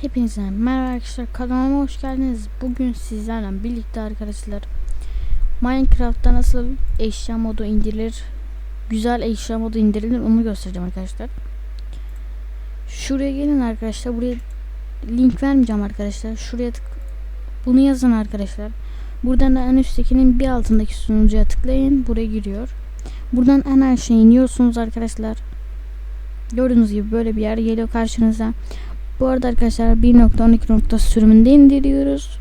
Hepinize merhaba arkadaşlar kanalıma hoş geldiniz. Bugün sizlerle birlikte arkadaşlar Minecraft'ta nasıl eşya modu indirilir, güzel eşya modu indirilir onu göstereceğim arkadaşlar. Şuraya gelin arkadaşlar. Buraya link vermeyeceğim arkadaşlar. Şuraya tık bunu yazın arkadaşlar. Buradan da en üsttekinin bir altındaki sunucuya tıklayın. Buraya giriyor. Buradan en aşağı iniyorsunuz arkadaşlar. Gördüğünüz gibi böyle bir yer geliyor karşınıza. Bu arada arkadaşlar 1.12 nokta sürümünde indiriyoruz.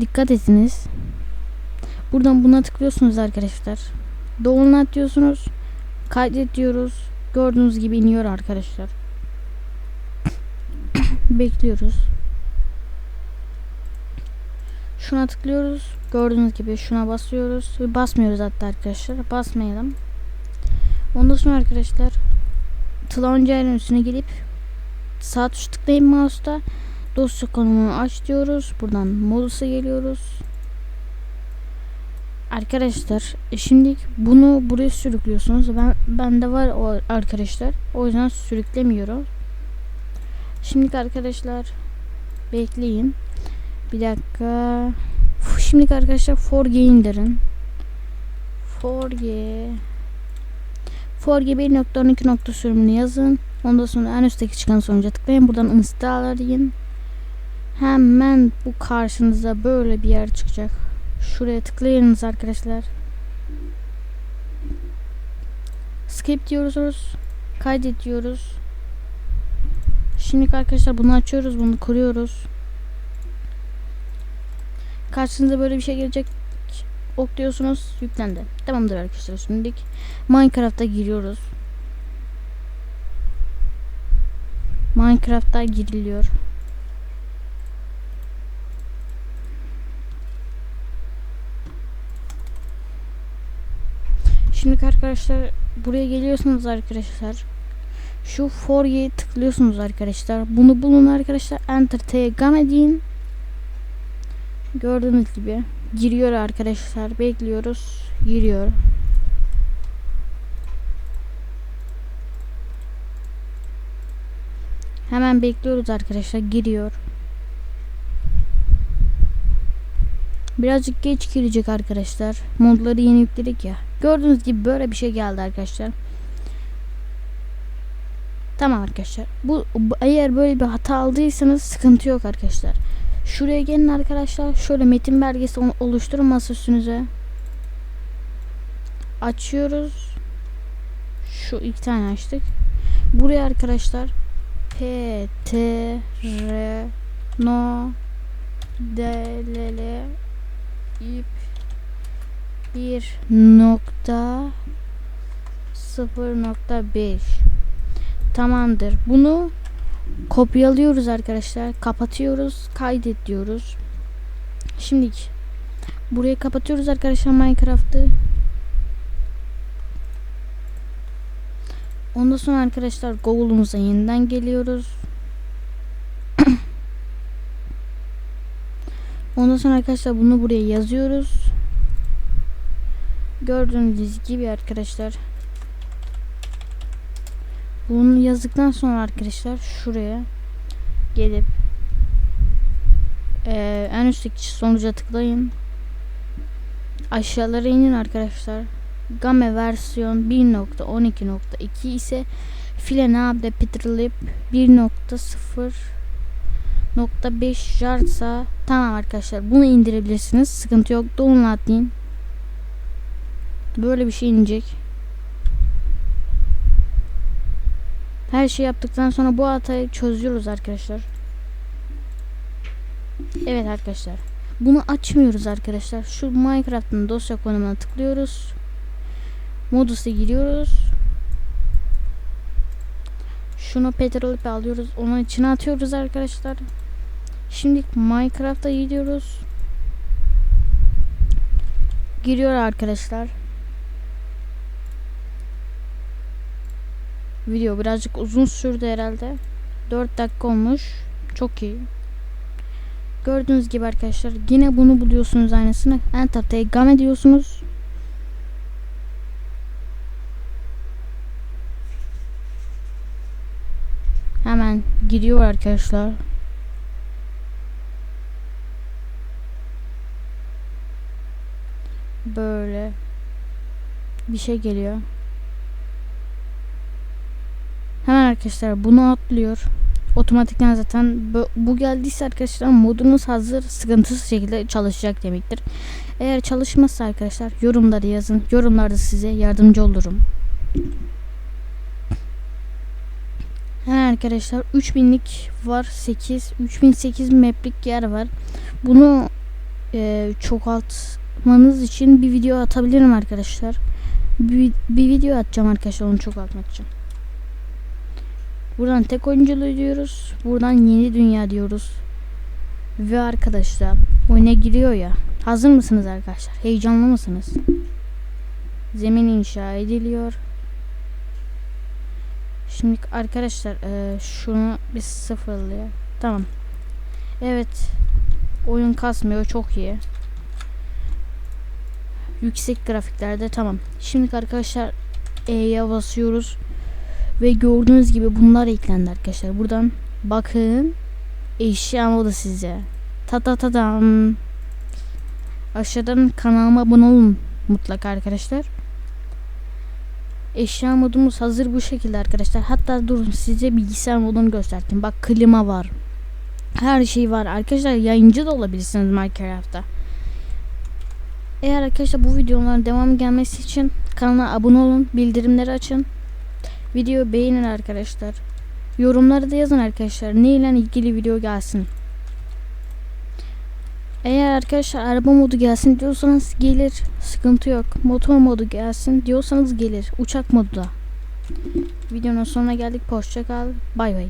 Dikkat ediniz. Buradan buna tıklıyorsunuz arkadaşlar. Download diyorsunuz. Kaydet diyoruz. Gördüğünüz gibi iniyor arkadaşlar. Bekliyoruz. Şuna tıklıyoruz. Gördüğünüz gibi şuna basıyoruz. Basmıyoruz hatta arkadaşlar. Basmayalım. Ondan sonra arkadaşlar Tloncer'in üstüne gelip sağ tuş tıklayın mouse'da dosya konumunu aç diyoruz. Buradan modus'a geliyoruz. Arkadaşlar şimdi bunu buraya sürüklüyorsunuz. Ben bende var o arkadaşlar. O yüzden sürüklemiyorum. Şimdi arkadaşlar bekleyin. Bir dakika. Şimdi arkadaşlar 4G indirin. 4G 4G 1.12 nokta sürümünü yazın. Ondan sonra en üstteki çıkan sonuca tıklayın. Buradan install arayın. Hemen bu karşınıza böyle bir yer çıkacak. Şuraya tıklayınız arkadaşlar. Skip diyoruz. Kaydet diyoruz. Şimdi arkadaşlar bunu açıyoruz. Bunu kuruyoruz. Karşınıza böyle bir şey gelecek. Ok diyorsunuz. Yüklendi. Tamamdır arkadaşlar. Şimdi Minecraft'a giriyoruz. Minecraft'ta giriliyor. Şimdi arkadaşlar buraya geliyorsunuz arkadaşlar. Şu for'ye tıklıyorsunuz arkadaşlar. Bunu bulun arkadaşlar. Enter T'ye game deyin. Gördüğünüz gibi giriyor arkadaşlar. Bekliyoruz. Giriyor. Hemen bekliyoruz arkadaşlar. Giriyor. Birazcık geç girecek arkadaşlar. Modları yeni yükledik ya. Gördüğünüz gibi böyle bir şey geldi arkadaşlar. Tamam arkadaşlar. Bu eğer böyle bir hata aldıysanız sıkıntı yok arkadaşlar. Şuraya gelin arkadaşlar. Şöyle metin belgesi oluşturun masa üstünüze. Açıyoruz. Şu iki tane açtık. Buraya arkadaşlar P T R No D L L ip bir nokta sıfır nokta beş. Tamamdır. Bunu kopyalıyoruz arkadaşlar. Kapatıyoruz kaydet diyoruz şimdi burayı kapatıyoruz arkadaşlar minecraft'ı ondan sonra arkadaşlar google'umuza yeniden geliyoruz ondan sonra arkadaşlar bunu buraya yazıyoruz gördüğünüz gibi arkadaşlar bunu yazdıktan sonra arkadaşlar şuraya gelip e, en üstteki sonuca tıklayın. Aşağılara inin arkadaşlar. Game versiyon 1.12.2 ise Filenable Petrolip 1.0.5 jarsa tamam arkadaşlar bunu indirebilirsiniz. Sıkıntı yok. Download deyin. Böyle bir şey inecek. Her şey yaptıktan sonra bu hatayı çözüyoruz arkadaşlar. Evet arkadaşlar. Bunu açmıyoruz arkadaşlar. Şu Minecraft'ın dosya konumuna tıklıyoruz. Modus'a giriyoruz. Şunu petrolip alıyoruz. Onun içine atıyoruz arkadaşlar. Şimdi Minecraft'a gidiyoruz. Giriyor arkadaşlar. Video birazcık uzun sürdü herhalde. 4 dakika olmuş. Çok iyi. Gördüğünüz gibi arkadaşlar yine bunu buluyorsunuz aynısını. Enter'te gam ediyorsunuz. gidiyor arkadaşlar. Böyle bir şey geliyor. Hemen arkadaşlar bunu atlıyor. Otomatikten zaten bu, geldiyse arkadaşlar modumuz hazır sıkıntısız şekilde çalışacak demektir. Eğer çalışmazsa arkadaşlar yorumları yazın. Yorumlarda size yardımcı olurum. Hemen arkadaşlar 3000'lik var 8 3008 map'lik yer var. Bunu e, çoğaltmanız için bir video atabilirim arkadaşlar. Bir, bir video atacağım arkadaşlar onu çoğaltmak için. Buradan tek oyunculuğu diyoruz. Buradan yeni dünya diyoruz. Ve arkadaşlar oyuna giriyor ya. Hazır mısınız arkadaşlar? Heyecanlı mısınız? Zemin inşa ediliyor. Şimdi arkadaşlar e, şunu bir sıfırlıyor. Tamam. Evet. Oyun kasmıyor. Çok iyi. Yüksek grafiklerde tamam. Şimdi arkadaşlar E'ye basıyoruz. Ve gördüğünüz gibi bunlar eklendi arkadaşlar. Buradan bakın. Eşya modu size. Ta ta ta tam. Aşağıdan kanalıma abone olun mutlaka arkadaşlar. Eşya modumuz hazır bu şekilde arkadaşlar. Hatta durun size bilgisayar modunu göstereyim. Bak klima var. Her şey var. Arkadaşlar yayıncı da olabilirsiniz Minecraft'ta. Eğer arkadaşlar bu videoların devamı gelmesi için kanala abone olun. Bildirimleri açın. Video beğenin arkadaşlar. Yorumları da yazın arkadaşlar. Ne ilgili video gelsin. Eğer arkadaşlar araba modu gelsin diyorsanız gelir. Sıkıntı yok. Motor modu gelsin diyorsanız gelir. Uçak modu da. Videonun sonuna geldik. Hoşça kal. Bay bay.